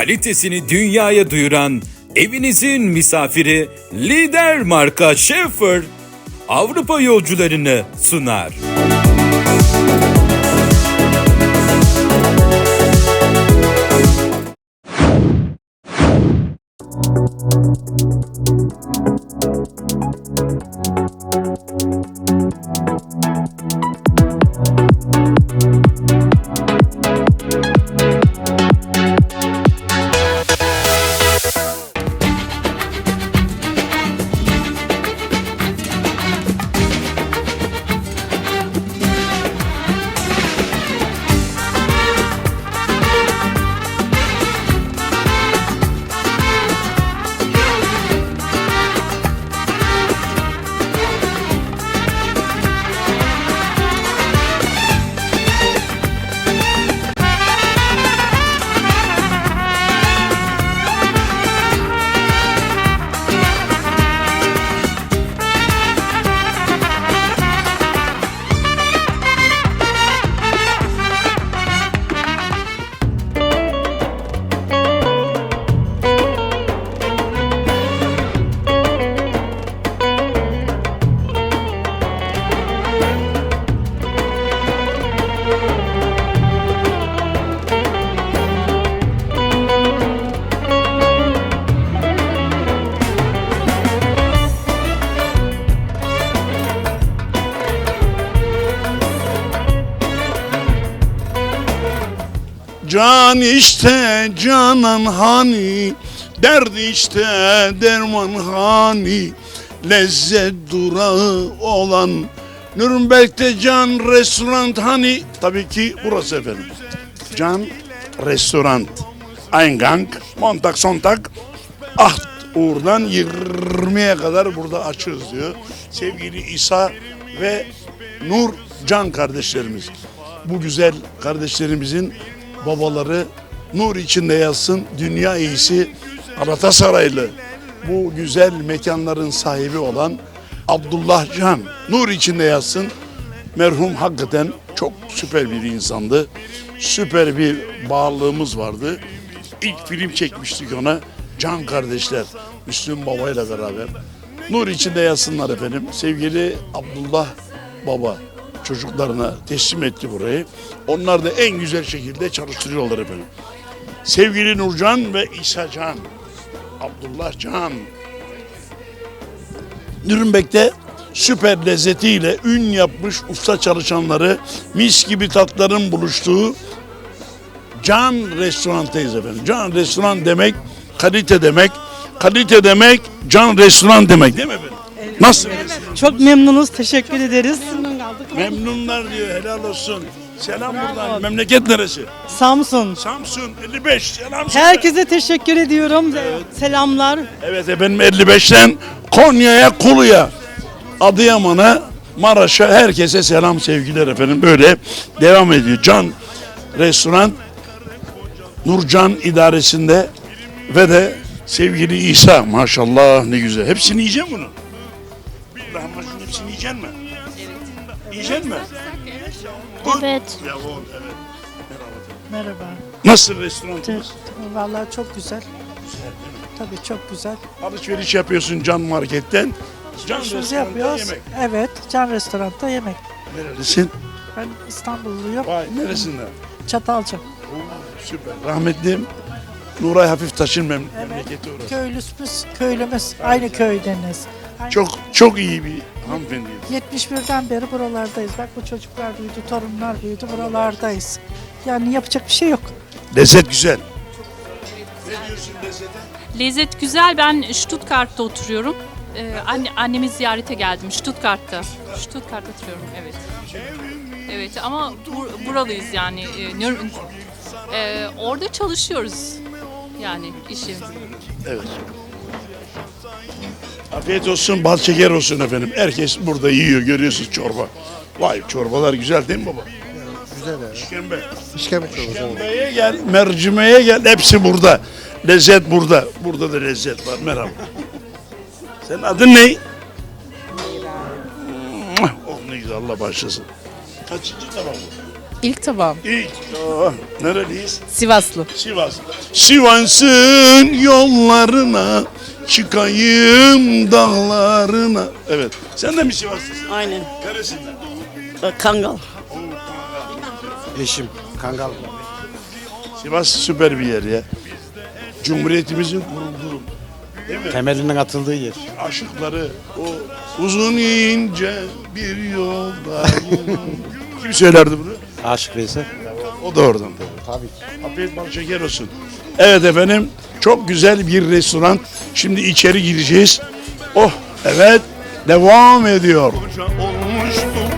kalitesini dünyaya duyuran evinizin misafiri lider marka Schaefer Avrupa yolcularını sunar. Can işte canan hani Derd işte derman hani Lezzet durağı olan Nürnberg'de Can Restoran hani Tabii ki burası efendim Can Restoran Eingang Montag Sonntag 8 uğurdan 20'ye kadar burada açığız diyor. Sevgili İsa ve Nur Can kardeşlerimiz. Bu güzel kardeşlerimizin babaları nur içinde yazsın. Dünya iyisi Galatasaraylı. Bu güzel mekanların sahibi olan Abdullah Can. Nur içinde yazsın. Merhum hakikaten çok süper bir insandı. Süper bir bağlılığımız vardı. İlk film çekmiştik ona. Can kardeşler. Müslüm Baba ile beraber. Nur içinde yazsınlar efendim. Sevgili Abdullah Baba çocuklarına teslim etti burayı. Onlar da en güzel şekilde çalıştırıyorlar efendim. Sevgili Nurcan ve İsa Can. Abdullah Can. Nürnberg'de süper lezzetiyle ün yapmış usta çalışanları mis gibi tatların buluştuğu Can Restoran'tayız efendim. Can Restoran demek kalite demek. Kalite demek Can Restoran demek değil mi efendim? Nasıl? Çok memnunuz, teşekkür ederiz. Memnunlar diyor helal olsun. Selam buradan. Memleket neresi? Samsun. Samsun 55. Selam. söyle. Herkese teşekkür ediyorum. Selamlar. Evet efendim 55'ten Konya'ya, Kulu'ya, Adıyaman'a, Maraş'a herkese selam sevgiler efendim. Böyle devam ediyor. Can Restoran Nurcan idaresinde ve de sevgili İsa maşallah ne güzel. Hepsini yiyecek bunu. Lahmacun hepsini yiyecek mi? Yiyecek mi? Evet. Yavrum evet. Merhaba. Nasıl restoranımız? Vallahi çok güzel. Tabii çok güzel. Alışveriş yapıyorsun Can Market'ten. Can Biz Restoran'da yapıyoruz. yemek. Evet, Can Restoran'ta yemek. Nerelisin? Ben İstanbulluyum. Vay neresinden? Çatalca. Süper. Rahmetlim Nuray Hafif Taş'ın mem memleketi orası. Köylüsümüz, köylümüz. Aynı köydeniz. Çok çok iyi bir hanımefendi. 71'den beri buralardayız. Bak bu çocuklar büyüdü, torunlar büyüdü, buralardayız. Yani yapacak bir şey yok. Lezzet güzel. Ne diyorsun lezzete? Lezzet güzel. Ben Stuttgart'ta oturuyorum. Ee, anne, annemi ziyarete geldim Stuttgart'ta. Stuttgart'ta oturuyorum evet. Evet ama bur- buralıyız yani. Ee, Nür- Ee, orada çalışıyoruz. Yani işi. Evet. Afiyet olsun, bal şeker olsun efendim. Herkes burada yiyor, görüyorsunuz çorba. Vay çorbalar güzel değil mi baba? Güzel ya. İşkembe. İşkembe çorbası. İşkembeye gel, mercimeğe gel. Hepsi burada. Lezzet burada. Burada da lezzet var. Merhaba. Senin adın ne? Oh ne güzel Allah başlasın. Kaçıncı tabak bu? İlk tabağım. İlk. Oh, nereliyiz? Sivaslı. Sivas. Sivas'ın yollarına çıkayım dağlarına. Evet. Sen de mi Sivaslısın? Aynen. Neresinden? Kangal. Eşim. Kangal. Sivas süper bir yer ya. Cumhuriyetimizin kurulduğu Temelinin atıldığı yer. aşıkları o uzun ince bir yoldayım. Kim söylerdi bunu? Aşık Veysel. O da oradan tabii. Tabii. Afiyet bal şeker olsun. Evet efendim çok güzel bir restoran. Şimdi içeri gireceğiz. Oh evet devam ediyor. Olmuştuk.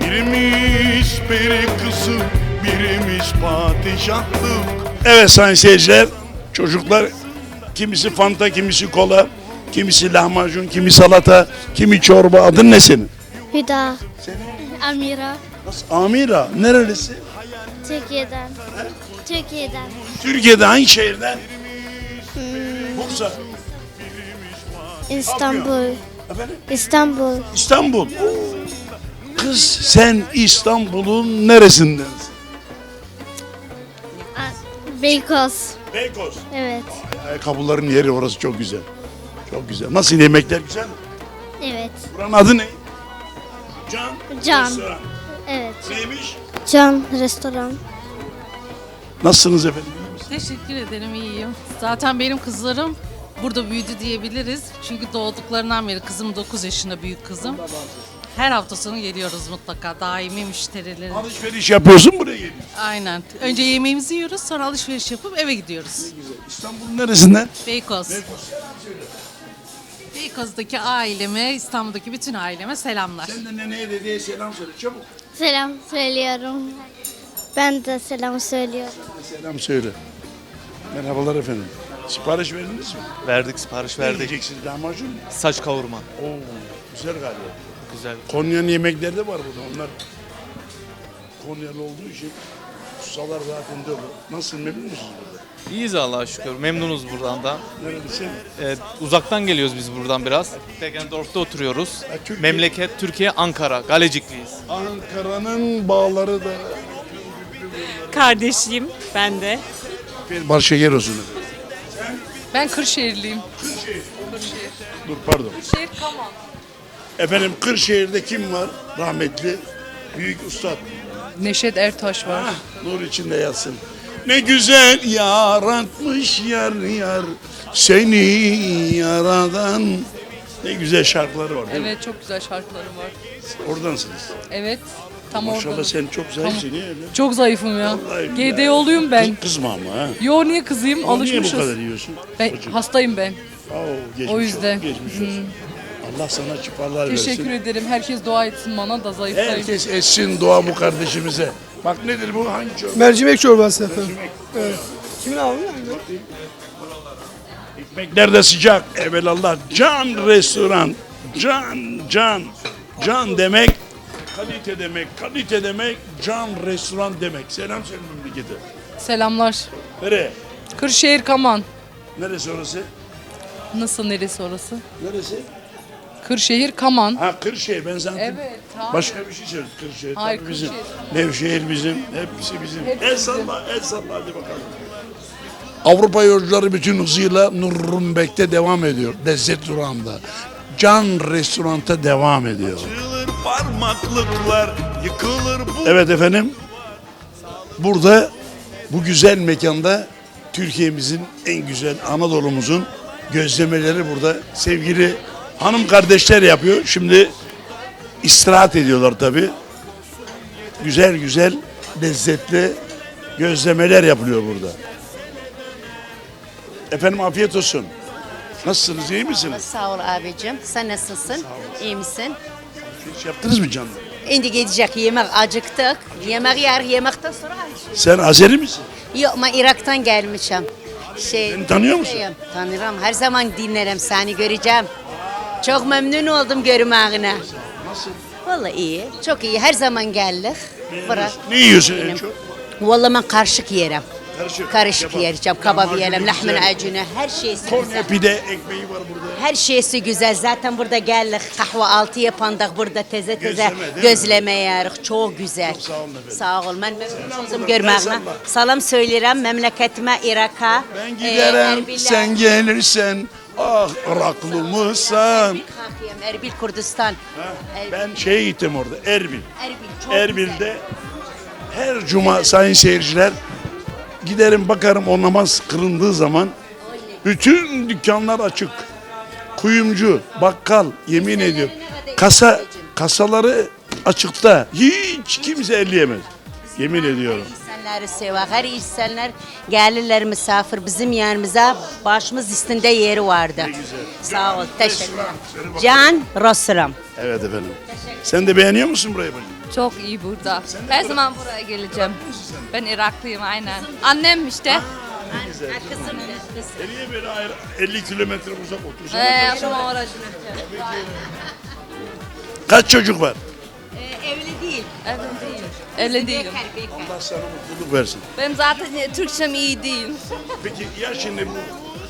Birimiz peri kızı, birimiz padişahtık. Evet sayın seyirciler, çocuklar kimisi fanta, kimisi kola, kimisi lahmacun, kimi salata, kimi çorba. Adın ne senin? Hüda. Amira. Amira. Nerelisi? Türkiye'den. Türkiye'den. Türkiye'de hangi şehirden? Bursa. İstanbul. Efendim? İstanbul. İstanbul. Kız sen İstanbul'un neresindensin? Beykoz. Beykoz. Evet. Ayakkabıların yeri orası çok güzel. Çok güzel. Nasıl yemekler güzel mi? Evet. Buranın adı ne? Can. Can. Restoran. Evet. Neymiş? Can restoran. Nasılsınız efendim? Teşekkür ederim iyiyim. Zaten benim kızlarım burada büyüdü diyebiliriz. Çünkü doğduklarından beri kızım 9 yaşında büyük kızım. Her hafta sonu geliyoruz mutlaka. Daimi müşterilerim. Alışveriş yapıyorsun buraya geliyorsun. Aynen. Önce yemeğimizi yiyoruz sonra alışveriş yapıp eve gidiyoruz. İstanbul'un neresinden? Beykoz. Beykoz'daki aileme, İstanbul'daki bütün aileme selamlar. Sen de neneye dedeye selam söyle çabuk. Selam söylüyorum. Ben de selam söylüyorum. Selam söyle. Merhabalar efendim. Sipariş verdiniz mi? Verdik sipariş Ne verdik. yiyeceksiniz? Lahmacun mu? Saç kavurma. Oo, güzel galiba. Güzel. Konya'nın yemekleri de var burada. Onlar Konyalı olduğu için ustalar zaten de bu. Nasıl memnun musunuz burada? İyiyiz Allah'a şükür. Memnunuz buradan da. Nerelisin? Ee, uzaktan geliyoruz biz buradan biraz. Tegendorf'ta oturuyoruz. Türkiye. Memleket Türkiye Ankara. Galecikliyiz. Ankara'nın bağları da Kardeşim ben de. bir olsun. efendim. Ben Kırşehirliyim. Dur pardon. Kırşehir Kaman. Efendim Kırşehir'de kim var? Rahmetli büyük ustad. Neşet Ertaş var. Ah, nur içinde yatsın. Ne güzel yaratmış yar yar seni yaradan. Ne güzel şarkıları var değil mi? Evet çok güzel şarkılarım var. Oradansınız. Evet. Tam Maşallah orada. sen çok zayıfsın ya. Çok zayıfım ya. Vallahi GD billahi. oluyum ben. Kız- Kızma ama ha. Yo niye kızayım? Niye bu Alışmışız. kadar yiyorsun? Ben Çocuğum. hastayım ben. Oo, geçmiş O yüzden. Olsun, geçmiş olsun. Allah sana şifalar versin. Teşekkür ederim. Herkes dua etsin bana da zayıftayım. Herkes etsin dua bu kardeşimize. Bak nedir bu? Hangi çorba? Mercimek çorbası efendim. Evet. Kimin abi? Ekmekler de sıcak. Evelallah. Can restoran. Can, can. Can demek kalite demek. Kalite demek can restoran demek. Selam söyle memlekete. Selamlar. Nereye? Kırşehir Kaman. Neresi orası? Nasıl neresi orası? Neresi? Kırşehir Kaman. Ha Kırşehir ben zaten. Evet. hayır. Başka bir şey söyle Kırşehir. Hayır, tabii bizim. Kırşehir. Nevşehir bizim. Hepsi bizim. Hepsi el salla, el salla hadi bakalım. Avrupa yolcuları bütün hızıyla Nurrumbek'te devam ediyor. Lezzet durağında. Can restoranta devam ediyor. Parmaklıklar yıkılır bu Evet efendim. Burada bu güzel mekanda Türkiye'mizin en güzel Anadolu'muzun gözlemeleri burada. Sevgili hanım kardeşler yapıyor. Şimdi istirahat ediyorlar tabi. Güzel güzel lezzetli gözlemeler yapılıyor burada. Efendim afiyet olsun. Nasılsınız iyi misiniz? Sağ ol abicim. Sen nasılsın? İyi misin? Hiç yaptınız mı canım? Şimdi gidecek yemek acıktık. Yemek yer yemekten sonra alışveriş. Sen Azeri misin? Yok ben Irak'tan gelmişim. Şey, Beni tanıyor musun? Tanıyorum. Tanırım. Her zaman dinlerim seni göreceğim. Çok memnun oldum görmağına. Nasıl? Vallahi iyi. Çok iyi. Her zaman geldik. Bırak. Ne yiyorsun en çok? Vallahi ben karışık yerim. Karışık. Karışık yiyeceğim. Macunu yiyelim, lahmın acını. Her şeysi Konya güzel. pide ekmeği var burada. Her şeysi güzel. Zaten burada geldik. Kahve altı yapandık burada teze teze Gözleme, değil mi? gözleme yerik. Çok güzel. Çok sağ olun efendim. Sağ ol. Ben memnun oldum görmekle. Salam söylerim memleketime Irak'a. Ben Ee, giderim Erbil'e- sen gelirsen ah Iraklı mısın? Erbil Kakıyım, Erbil Kurdistan. Erbil. Ben şeye gittim orada Erbil. Erbil çok Erbil'de güzel. her cuma sayın seyirciler giderim bakarım o namaz kılındığı zaman bütün dükkanlar açık. Kuyumcu, bakkal yemin ediyorum. Kasa kasaları açıkta. Hiç kimse elleyemez. Yemin ediyorum. İnsanları sever. Her insanlar gelirler misafir bizim yanımıza başımız üstünde yeri vardı. Sağ ol. Teşekkür. Can Rasulam. Evet efendim. Sen de beğeniyor musun burayı bacım? Çok iyi burada. Her zaman buraya geleceğim. Ben Iraklıyım aynen. Annem işte. Kızım. E niye böyle ayrı 50 kilometre uzak otursun? Ee, ama oracı. Kaç çocuk var? Ee, evli değil. Evli değilim. Evli değilim. Bekar, bekar. Allah sana mutluluk versin. Benim zaten Türkçem iyi değil. Peki ya şimdi bu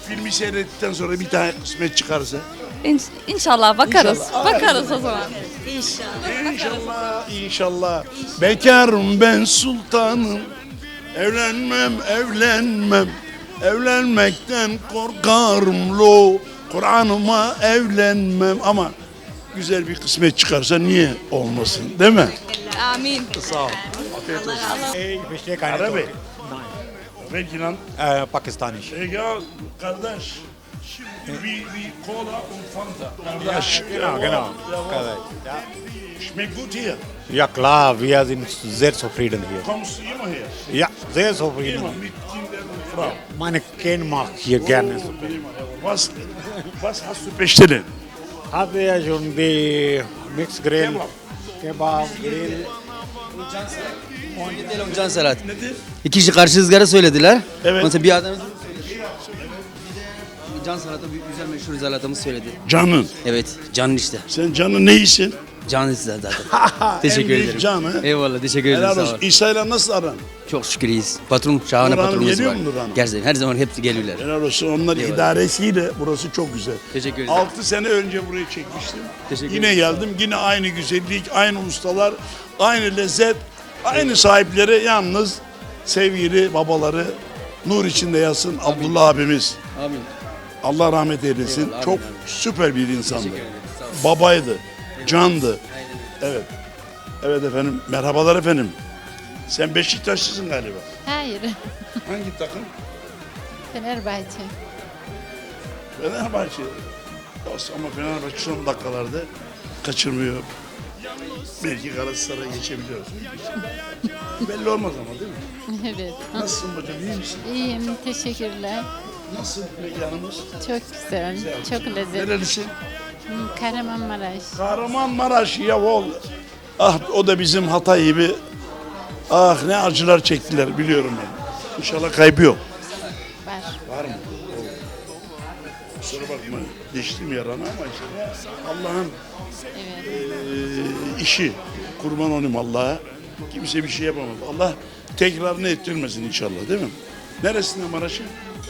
filmi seyrettikten sonra bir tane kısmet çıkarsa? İnşallah bakarız. İnşallah. Bakarız o zaman. İnşallah. İnşallah, inşallah. Bekarım ben sultanım. Evlenmem, evlenmem. Evlenmekten korkarım lo. Kur'an'ıma evlenmem ama güzel bir kısmet çıkarsa niye olmasın değil mi? Amin. Arabi. Peki lan. Pakistani. E ya kardeş. Bir kola und Fanta. Kardeş. Genau, genau. Correct. Schmeckt gut hier. Ja klar, wir sind sehr zufrieden hier. Kommst du immer her? Ja, sehr zufrieden. Immer mit Kindern und Frau. Meine Kind mag hier gerne. Was, was hast du bestellt? Habe ja schon die Mixed Grill, Kebab. Kebab, Grill. Can salat. İki kişi karşı ızgara söylediler. Evet. Mesela bir adam Can salata bir güzel meşhur salatamız söyledi. Canın. Evet, canın işte. Sen canın neysin? Can işte zaten. En teşekkür büyük ederim. Can ha? Eyvallah, teşekkür ederim. Helal olsun. ol. İsa ile nasıl aran? Çok şükür iyiyiz. Patron, şahane Nur Hanım patronumuz geliyor var. mu Nur Hanım? Gerçekten her zaman hepsi geliyorlar. Helal olsun. Onlar Eyvallah. idaresiyle burası çok güzel. Teşekkür ederim. 6 sene önce burayı çekmiştim. Teşekkür Yine ederim. geldim. Yine aynı güzellik, aynı ustalar, aynı lezzet, aynı sahipleri yalnız sevgili babaları nur içinde yatsın Abdullah abimiz. Amin. Allah rahmet eylesin. Eyvallah, Çok amin. süper bir insandı. Teşekkür ederim. Sağ ol. Babaydı, candı. Evet. Evet efendim. Merhabalar efendim. Sen Beşiktaşlısın galiba. Hayır. Hangi takım? Fenerbahçe. Fenerbahçe. Olsun ama Fenerbahçe son dakikalarda kaçırmıyor. Belki Galatasaray'a geçebiliyor. Belli olmaz ama değil mi? Evet. Nasılsın bacım iyi misin? İyiyim. Teşekkürler. Nasıl mekanımız? Çok güzel. Çok lezzetli. Nerelisin? Kahramanmaraş. Kahramanmaraş Yavol. Ah o da bizim Hatay gibi. Ah ne acılar çektiler biliyorum ben. İnşallah kaybı yok. Var. Var mı? Kusura bakma. Geçtim yaranı ama işte Allah'ın Evet. eee, işi. Kurban olayım Allah'a. Kimse bir şey yapamaz. Allah tekrarını ettirmesin inşallah değil mi? Neresinde Maraş'ın?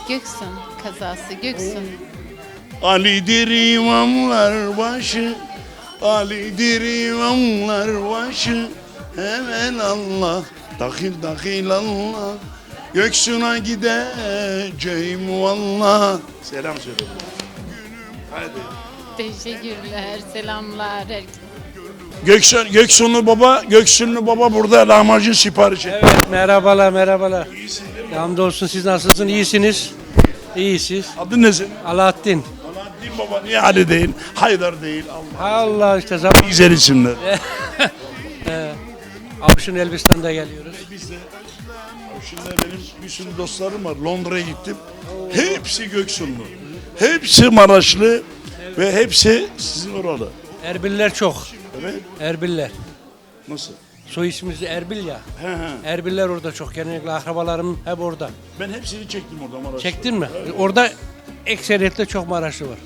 Göksun kazası. Göksun. Ali'dir imamlar başı Ali'dir imamlar başı Hemen Allah Dakil dakil Allah Göksun'a gideceğim valla Selam söyle Hadi Teşekkürler. Selamlar. Herkese. Göksun, Göksunlu baba, Göksunlu baba burada lahmacun sipariş etti. Evet merhabalar merhabalar. Hamdolsun siz nasılsınız? İyisiniz. İyisiz. Adın ne senin? Alaaddin. Alaaddin baba niye Ali değil, Haydar değil, Allah. Allah işte zaman Güzel isimler. Avşin Elbistan'da geliyoruz. Biz de benim bir sürü dostlarım var. Londra'ya gittim. Hepsi Göksunlu. Hepsi Maraşlı ve hepsi sizin oralı. Erbiller çok. Evet. Erbiller. Nasıl? Soy ismimiz Erbil ya. He he. Erbiller orada çok. Genellikle akrabalarım hep orada. Ben hepsini çektim orada Maraş'ta. Çektin mi? Orada ekseriyetle çok Maraşlı var.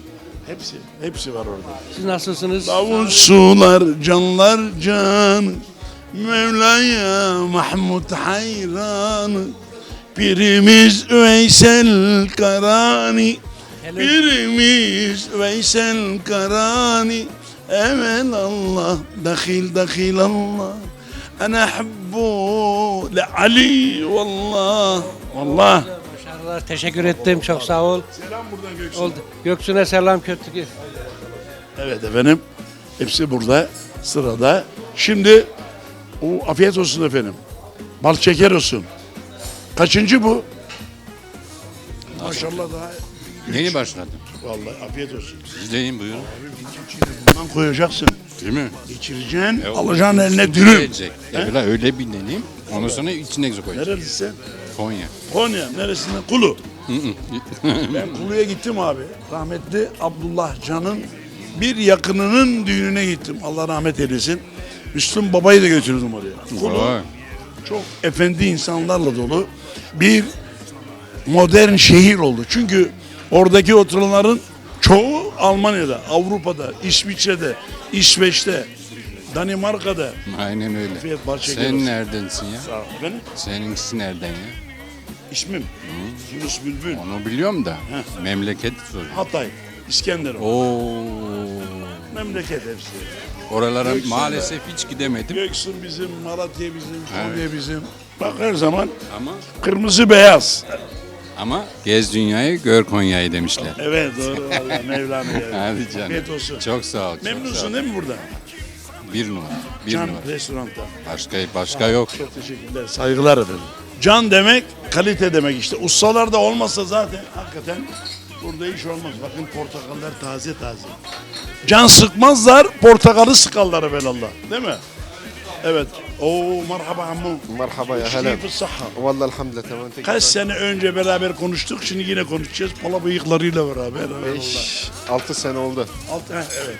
Hepsi. Hepsi var orada. Siz nasılsınız? Davul sular canlar can Mevla'ya Mahmud hayran Birimiz Veysel Karani Birimiz Veysel Karani Evel Allah Dahil dahil Allah Ana habbu Ali Vallah Vallah Başarılar. Teşekkür ettim. Çok sağ ol. Selam buradan Göksu Oldu. Göksu'na selam kötü. Evet efendim. Hepsi burada sırada. Şimdi o afiyet olsun efendim. Bal şeker olsun. Kaçıncı bu? Maşallah daha Yeni başladım. Vallahi afiyet olsun. Siz de yiyin buyurun. Bundan koyacaksın. Değil mi? İçireceksin, E, o- alacaksın eline dürüm. Yiyecek. Evvela öyle bir deneyim. Ondan sonra içine koyacağım. Nerelisin? Konya. Konya. Neresinden? Kulu. Ben Kulu'ya gittim abi. Rahmetli Abdullah Can'ın bir yakınının düğününe gittim. Allah rahmet eylesin. Müslüm Baba'yı da götürdüm oraya. Kulu Vay. çok efendi insanlarla dolu bir modern şehir oldu. Çünkü oradaki oturanların çoğu Almanya'da, Avrupa'da, İsviçre'de, İsveç'te, Danimarka'da. Aynen öyle. Afiyet bal şeker Sen olsun. neredensin ya? Sağ ol. Efendim? Seninkisi nereden ya? İsmim Yunus Bülbül. Onu biliyorum da. Memleket soruyor. Hatay, İskenderun. Oo. Memleket hepsi. Oralara Göksu'nda- maalesef hiç gidemedim. Göksun bizim, Malatya bizim. Konya bizim. Bak her zaman Ama kırmızı beyaz. Ama gez dünyayı gör Konya'yı demişler. Evet doğru valla Mevlana geldi. Hadi canım. Afiyet olsun. Çok sağ ol. çok sağ Memnunsun ol. değil mi burada? Bir numara. Bir Can numara. restoranda. Başka başka yok. Çok teşekkürler. Saygılar efendim. Can demek kalite demek işte. Ustalar da olmasa zaten hakikaten burada iş olmaz. Bakın portakallar taze taze. Can sıkmazlar, portakalı sıkarlar evelallah. Değil mi? Evet. Oo merhaba ammu. Merhaba ya helen. Keyif sıhha. Vallahi elhamdülillah tamam. Kaç sene önce beraber konuştuk şimdi yine konuşacağız. Pola bıyıklarıyla beraber. 5 6 sene oldu. Alt, evet.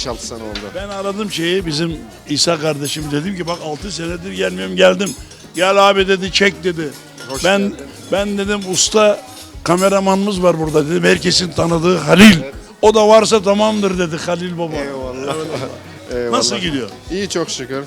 5-6 sene oldu. Ben aradım şeyi bizim İsa kardeşim dedim ki bak 6 senedir gelmiyorum geldim. Gel abi dedi çek dedi. Hoş ben geldin. ben dedim usta kameramanımız var burada dedim. Herkesin tanıdığı Halil. Evet. O da varsa tamamdır dedi Halil baba. Eyvallah. Eyvallah. Eyvallah. Nasıl gidiyor? İyi çok şükür.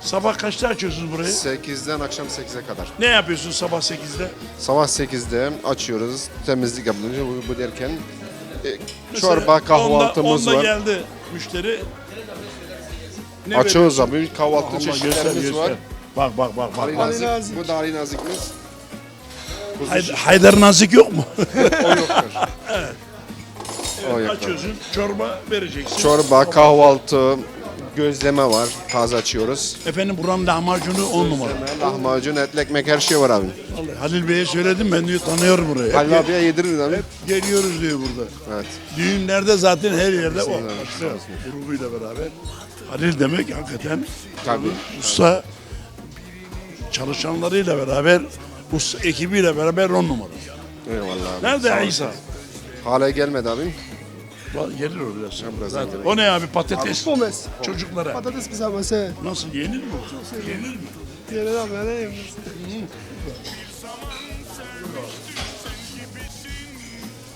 Sabah kaçta açıyorsunuz burayı? 8'den akşam 8'e kadar. Ne yapıyorsun sabah 8'de? Sabah 8'de açıyoruz. Temizlik yapılınca bu, bu derken e, Mesela çorba kahvaltımız onda, onda var. geldi müşteri. Ne Açıyoruz abi. Kahvaltı Allah göster, çeşitlerimiz göster. var. Bak bak bak. bak. Ali nazik. Bu da Ali nazikimiz. Kuzu Hay- şiş- Haydar Nazik yok mu? o yoktur. O yoktur. Açıyorsun çorba vereceksin. Çorba, kahvaltı, gözleme var. Taze açıyoruz. Efendim buranın lahmacunu 10 numara. Lahmacun, etli ekmek her şey var abi. Vallahi Halil Bey'e söyledim ben diyor tanıyorum burayı. Halil Hep, abiye yediririz abi. hep geliyoruz diyor burada. Evet. Düğünlerde zaten her yerde o. Bismillah, Başka grubuyla beraber. Halil demek hakikaten Tabii. usta çalışanlarıyla beraber usta ekibiyle beraber on numara. Eyvallah abi. Nerede Sağ ol. İsa? Hala gelmedi abim. Gelir o biraz. Zaten. O ne abi patates? Pomes. Çocuklara. Patates kızartması. Nasıl yenir mi? Yenir mi? Diğer abi ne yiyeyim?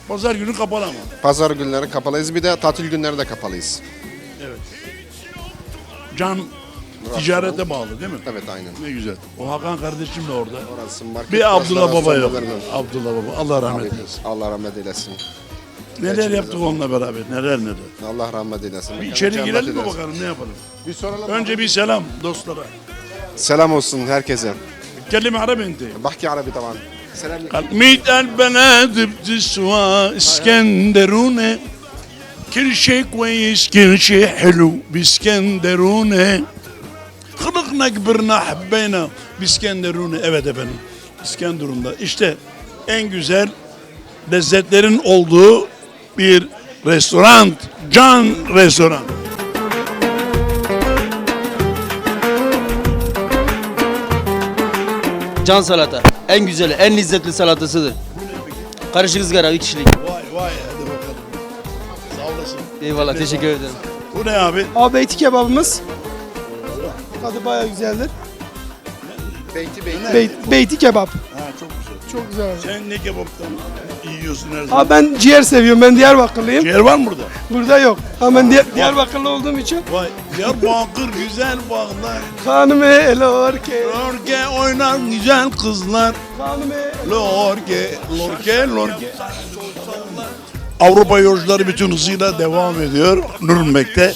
Pazar günü kapalı ama. Pazar günleri kapalıyız. Bir de tatil günleri de kapalıyız. Evet. Can ticarete bağlı değil mi? Evet aynen. Ne güzel. O Hakan kardeşim de orada. Orası market. Bir Abdullah Baba yok. Abdullah Baba. Allah rahmet eylesin. Allah rahmet eylesin. Neler yaptık onunla beraber neler neler. Allah rahmet eylesin. Bir içeri girelim mi bakalım ne yapalım. Bir soralım. Önce bir selam dostlara. Selam olsun herkese. Kelime Arabi indi. Bahki Arabi tamam. Selam. Kalmit el benad btiswa İskenderune. Kirşe kweyiz, kirşe helu biskenderune. Hırıkna kibirna habbeyna biskenderune. Evet efendim. İskenderun'da. İşte en güzel lezzetlerin olduğu bir restoran Can Restoran. Can salata. En güzeli, en lezzetli salatasıdır. Karışık ızgara 3 kişilik. Vay vay hadi bakalım. Sağ olasın. Eyvallah teşekkür ederim. Bu ne abi? Abi eti kebabımız. Tadı bayağı güzeldir. Beyti beyti. Bey- beyti kebap. Ha çok güzel. Çok güzel. Sen ne kebaptan yiyorsun her zaman? Abi ben ciğer seviyorum. Ben Diyarbakırlıyım. Ciğer var mı burada? Burada yok. Ama ben Diy- Diyarbakırlı olduğum için. Vay Diyarbakır güzel bağlar. Hanım elorke. Lorke oynar güzel kızlar. Hanım Lorke, lorke, lorke. Avrupa yolcuları bütün hızıyla devam ediyor Nürnberg'de.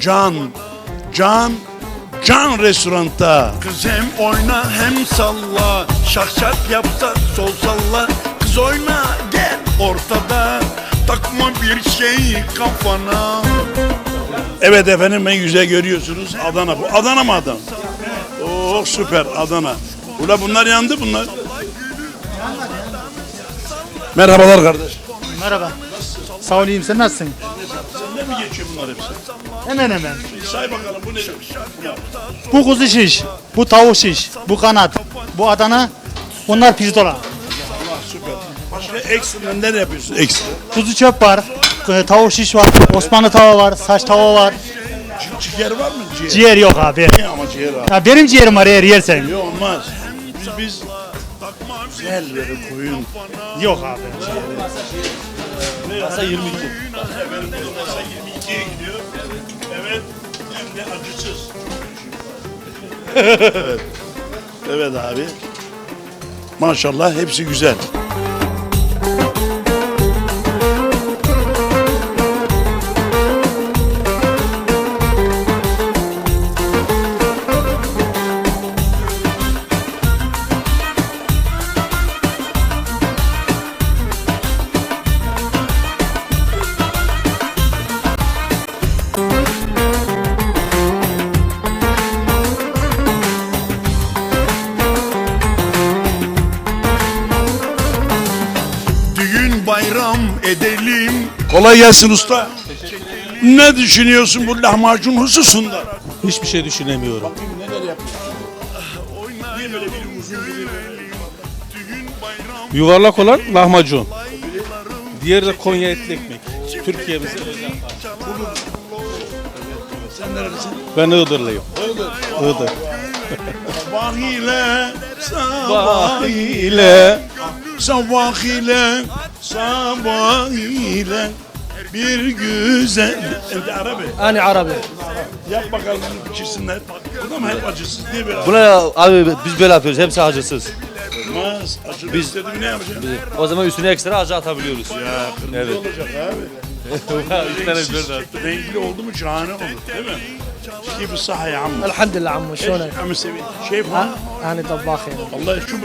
Can, Can, Can restoranda. Kız hem oyna hem salla, şak şak yapsa sol salla. Kız oyna gel ortada, takma bir şey kafana. Evet efendim en güzel görüyorsunuz Adana bu. Adana mı Adana? Oh süper Adana. Ula bunlar yandı bunlar. Merhabalar kardeş. Merhaba. Sağ olayım sen nasılsın? Sende mi geçiyor bunlar hepsi? Hemen hemen. Say bakalım bu ne? Bu kuzu şiş, bu tavuk şiş, bu kanat, bu Adana, bunlar pirzola. Allah süper. Başka ekstra neler yapıyorsun? Ekstra. Kuzu çöp var, e, tavuk şiş var, Osmanlı tava var, saç tava var. Ci- Ciğer var mı ciğer? Ciğer yok abi. Niye ama ciğer abi? Ya benim ciğerim var eğer yersen. Yok olmaz. Biz biz güzel böyle koyun. Yok abi. Masa 22. Efendim bu masa 22'ye gidiyor. Evet. Hem de acısız. evet. Evet abi. Maşallah hepsi güzel. Bayram edelim. Kolay gelsin usta. Ne düşünüyorsun bu lahmacun hususunda? Hiçbir şey düşünemiyorum. Neler yapıyorsun? Niye böyle bir uzun bir Yuvarlak olan lahmacun. Diğeri de Konya etli ekmek. Türkiye'mizin özel Sen neredesin? Ben Iğdırlıyım. Iğdır. Sabah ile, sabah ile. Sabah ile, sabah ile bir güzel. Ente Arabi. Hani Arabi. Yap bakalım pişirsinler. Bu da mı hep acısız diye böyle. Buna abi biz böyle yapıyoruz. Hepsi acısız. Olmaz. Acı Biz- ne yapacağım? O zaman üstüne ekstra acı atabiliyoruz. Ya kırmızı Evet. olacak abi. Üç tane biber de attım. Renkli oldu mu şahane olur değil mi? كيف الصحة يا عمو؟ الحمد لله عمو شلونك؟ عم شايف ها؟ أنا طباخ يعني. والله شو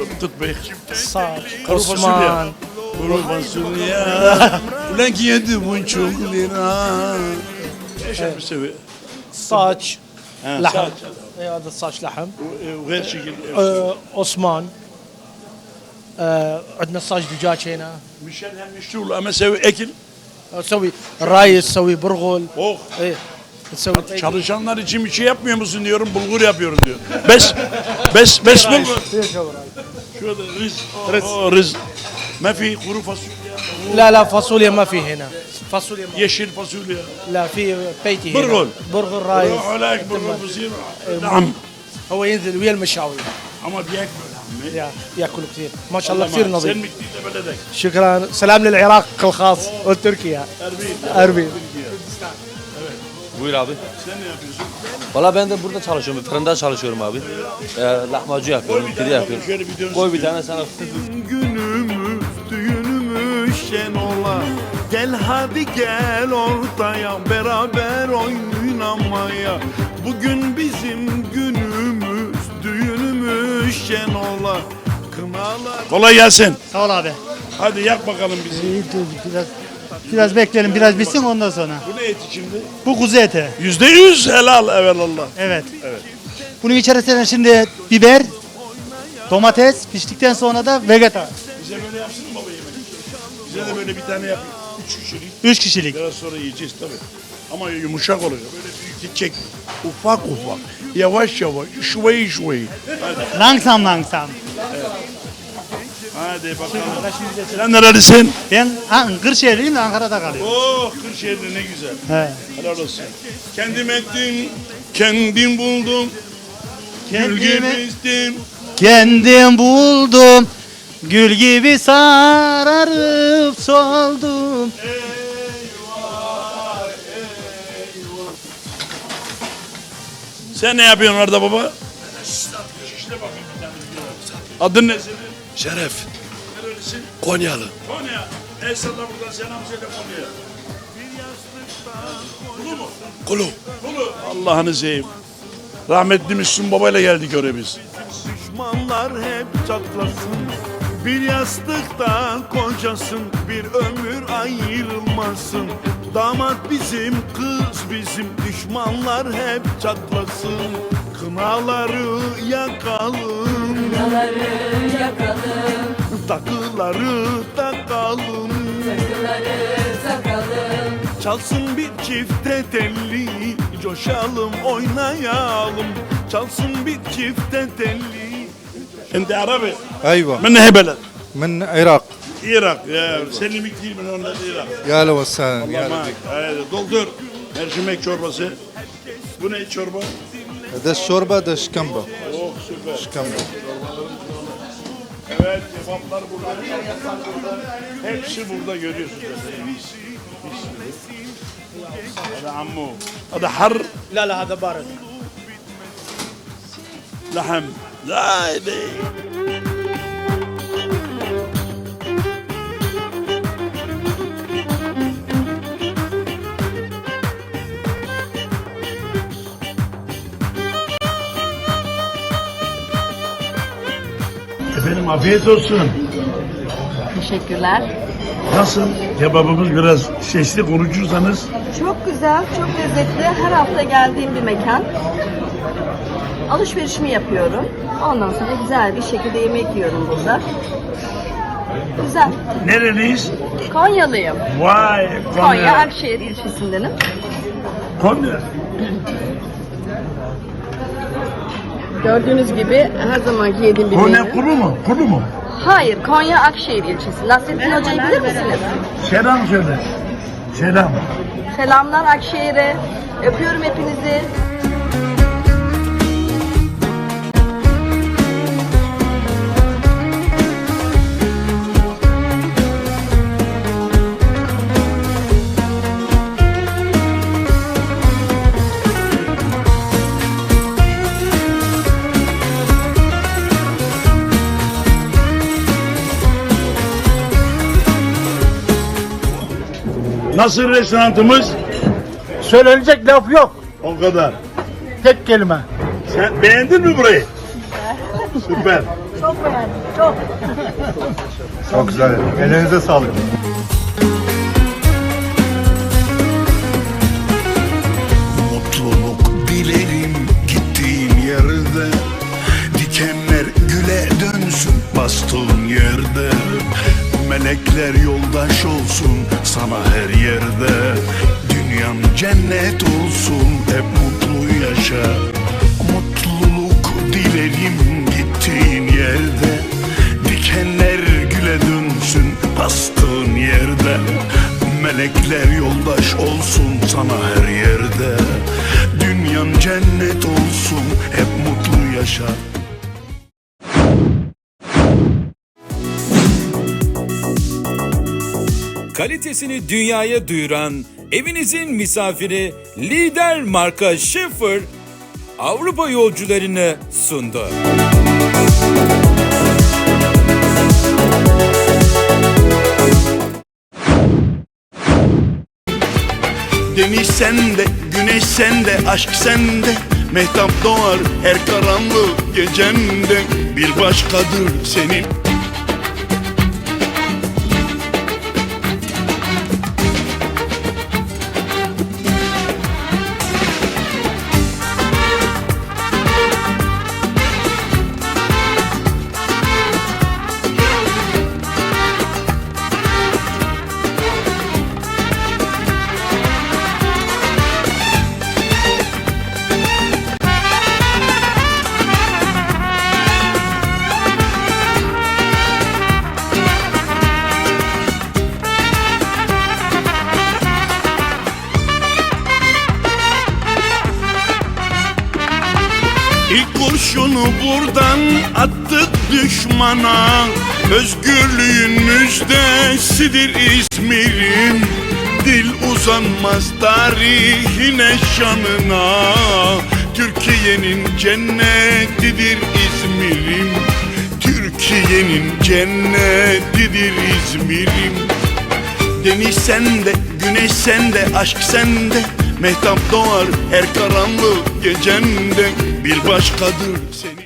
بتطبخ؟ صاج عثمان. قروبا سوريا ولك يدب ونشوكلنا إيش عم تسوي؟ صاج لحم. اي هذا صاج لحم. وغير شيء آه، عثمان. آه، عندنا صاج دجاج هنا. مشان هم يشتغلوا أما أسوي أكل؟ أسوي رايس أسوي برغل. أوخ. إيه. çalışanlar için bir şey yapmıyor musun diyorum bulgur yapıyorum diyor. Bes bes bes bulgur. Şurada riz. Oh, riz. ما في kuru fasulye. لا لا فاصوليا ما في هنا فاصوليا ما Yeşil fasulye. لا في بيتي هنا برغل. برغل رايس روح هناك برغل بصير نعم هو ينزل ويا المشاوي ama بياكل عمي يا ياكل كثير ما شاء الله كثير Sen نظيف mi gittin de beledek? شكرا سلام للعراق الخاص وتركيا Erbil. اربيل Buyur abi. Sen ne yapıyorsun? Valla ben de burada çalışıyorum. Fırında çalışıyorum abi. Ee, lahmacun yapıyorum. Pide yapıyorum. Bir. Koy bir tane sana. Günümüz düğünümüz şen ola Gel hadi gel ortaya beraber oynamaya Bugün bizim günümüz düğünümüz şen ola Kınalar Kolay gelsin. Sağ ol abi. Hadi yak bakalım bizi. Biraz biraz bekleyelim biraz bitsin ondan sonra. Bu ne eti şimdi? Bu kuzu eti. Yüzde yüz helal evelallah. Evet. Evet. Bunun içerisine şimdi biber, domates, piştikten sonra da vegeta. Bize böyle yapsın mı baba yemek? Bize de böyle bir tane yap. Üç kişilik. Üç kişilik. Biraz sonra yiyeceğiz tabii. Ama yumuşak olacak. Böyle büyük gidecek. Ufak ufak. Yavaş yavaş. Şuveyi şuveyi. Langsam langsam. Hadi bakalım. Sen nerelisin? Ben ha, Kırşehirliyim de Ankara'da kalıyorum. Oh Kırşehir'de ne güzel. He. Helal olsun. Kendim ettim, kendim buldum. Gül gibisin. Kendim buldum. Gül gibi sararıp soldum. Sen ne yapıyorsun orada baba? Adın ne senin? Şeref. Nerelisin? Konyalı. Konya. El salla buradan selam söyle Konya'ya. Kulu mu? Kulu. Kulu. Allah'ını seveyim. Rahmetli Müslüm babayla geldik oraya biz. Düşmanlar hep çatlasın Bir yastıkta kocasın Bir ömür ayrılmasın Damat bizim, kız bizim Düşmanlar hep çatlasın Kınaları yakalım Kınaları yakalım Takıları takalım Takıları takalım Çalsın bir çifte telli Coşalım oynayalım Çalsın bir çifte telli انت عربي ايوه من اي بلد؟ من العراق Irak. Ya seni كثير من هون Irak. يا هلا وسهلا يا Allah هلا معك. Haydi doldur. Mercimek çorbası. Bu ne çorba? ده الشوربه ده شكمبه Oh süper. شكمبه Evet kebaplar burada. kebaplar burada. Hepsi burada görüyorsunuz. هذا عمو هذا حر لا لا هذا بارد لحم لا Efendim afiyet olsun. Teşekkürler. Nasıl? Kebabımız biraz sesli konuşursanız. Çok güzel, çok lezzetli. Her hafta geldiğim bir mekan. Alışverişimi yapıyorum. Ondan sonra güzel bir şekilde yemek yiyorum burada. Güzel. Nereliyiz? Konyalıyım. Vay Konya Konya. Akşehir ilçesindenim. Konya. Gördüğünüz gibi her zamanki yediğim bir Konya kuru mu? Kuru mu? Hayır, Konya Akşehir ilçesi. Nasrettin Hoca'yı bilir misiniz? Selam söyle. Selam. Selamlar Akşehir'e. Öpüyorum hepinizi. Nasıl restoranımız? Söylenecek laf yok. O kadar. Tek kelime. Sen beğendin mi burayı? Süper. Çok beğendim, çok. Çok güzel. Ellerinize sağlık. Mutluluk dilerim gittiğin yerde Dikenler güle dönsün bastığın yerde Melekler yoldaş olsun sana her yerde. Dünyan cennet olsun hep mutlu yaşa. Mutluluk dilerim gittiğin yerde. Dikenler güle dönsün bastığın yerde. Melekler yoldaş olsun sana her yerde. Dünyan cennet olsun hep mutlu yaşa Kalitesini dünyaya duyuran evinizin misafiri lider marka Schiffer Avrupa yolcularını sundu. Deniz sende, güneş sende, aşk sende. Mehtap doğar her karanlık gecemde Bir başkadır senin attık düşmana Özgürlüğün müjdesidir İzmir'im Dil uzanmaz tarihine şanına Türkiye'nin cennetidir İzmir'im. Türkiye'nin cennetidir İzmir'im. Deniz sende, güneş sende, aşk sende. Mehtap doğar her karanlık gecende. Bir başkadır seni